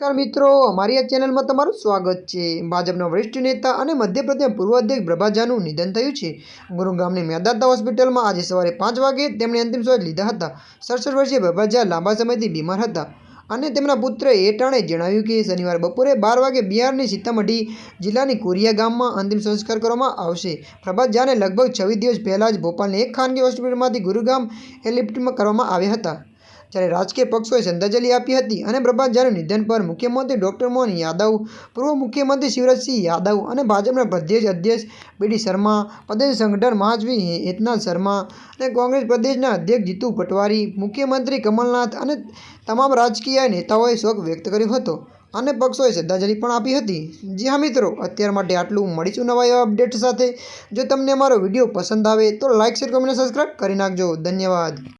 નમસ્કાર મિત્રો, અમારી આ ચેનલમાં તમારું સ્વાગત છે. ભાજપના વરિષ્ઠ નેતા અને મધ્યપ્રદેશ પૂર્વ અધ્યક્ષ પ્રભાજાનું નિધન થયું છે. ગુરુગામની મેદાતા હોસ્પિટલમાં આજે સવારે પાંચ વાગે તેમણે અંતિમ શ્વાસ લીધા હતા. સડસઠ વર્ષીય પ્રભાજા લાંબા સમયથી બીમાર હતા અને તેમના પુત્ર એટાણે જણાવ્યું કે શનિવારે બપોરે બાર વાગે બિહારની સીતામઢી જિલ્લાની કોરિયા ગામમાં અંતિમ સંસ્કાર કરવામાં આવશે. પ્રભાજાને લગભગ છવ્વીસ દિવસ પહેલાં જ ભોપાલની એક ખાનગી હોસ્પિટલમાંથી ગુરુગામ એલિપ્ટમાં કરવામાં આવ્યા હતા. જ્યારે રાજકીય પક્ષોએ શ્રદ્ધાંજલિ આપી હતી અને પ્રભાજાનું નિધન પર મુખ્યમંત્રી ડૉક્ટર મોહન યાદવ, પૂર્વ મુખ્યમંત્રી શિવરાજસિંહ યાદવ અને ભાજપના પ્રદેશ અધ્યક્ષ બીડી શર્મા પ્રદેશ સંગઠન મહાજવી હેતનાથ શર્મા અને કોંગ્રેસ પ્રદેશના અધ્યક્ષ જીતુ પટવારી, મુખ્યમંત્રી કમલનાથ અને તમામ રાજકીય નેતાઓએ શોક વ્યક્ત કર્યો હતો. અને પક્ષોએ શ્રદ્ધાંજલિ પણ આપી હતી. જી હા મિત્રો, અત્યાર માટે આટલું. મળીશું નવા એવા અપડેટ સાથે. જો તમને અમારો વીડિયો પસંદ આવે તો લાઇક શેર કોમેન્ટ સબસ્ક્રાઈબ કરી નાખજો. ધન્યવાદ.